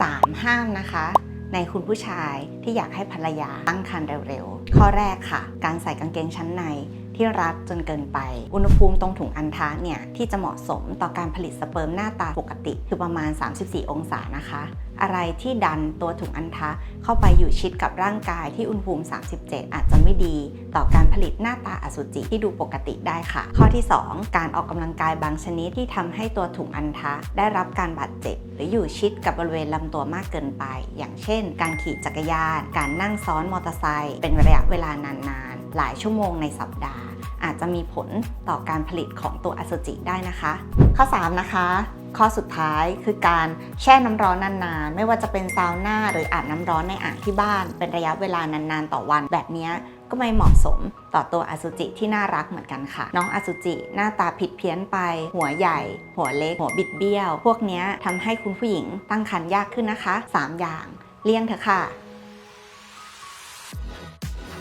3 ห้ามนะคะ ในคุณผู้ชายที่อยากให้ภรรยาตั้งครรภ์เร็วๆ ข้อแรกค่ะ การใส่กางเกงชั้นใน ที่รัดจนเกินไป อุณหภูมิตรงถุงอัณฑะเนี่ยที่จะเหมาะสมต่อการผลิตสเปิร์มหน้าตาปกติ คือประมาณ 34 องศานะคะ อะไรที่ดันตัวถุงอัณฑะเข้าไปอยู่ชิดกับร่างกายที่อุณหภูมิ 37 อาจจะไม่ดีต่อการผลิตหน้าตาอสุจิที่ดูปกติได้ค่ะ ข้อที่ 2 การออกกำลังกายบางชนิดที่ทำให้ตัวถุงอัณฑะได้รับการบาดเจ็บ หรืออยู่ชิดกับบริเวณลำตัวมากเกินไป อย่างเช่น การขี่จักรยาน การนั่งซ้อนมอเตอร์ไซค์เป็นระยะเวลานานๆ หลายชั่วโมงในสัปดาห์ อาจจะมีผลต่อการผลิตของตัวอสุจิได้นะคะ ข้อ 3 นะคะ ข้อสุดท้ายคือการแช่น้ำร้อนนานๆ ไม่ว่าจะเป็นซาวน่าหรืออาบน้ำร้อนในอ่างที่บ้าน เป็นระยะเวลานานๆ ต่อวันแบบนี้ก็ไม่เหมาะสมต่อตัวอสุจิที่น่ารักเหมือนกันค่ะ น้องอสุจิหน้าตาผิดเพี้ยนไป หัวใหญ่ หัวเล็ก หัวบิดเบี้ยว พวกนี้ทำให้คุณผู้หญิงตั้งครรภ์ยากขึ้นนะคะ 3 อย่าง เลี่ยงเถอะค่ะ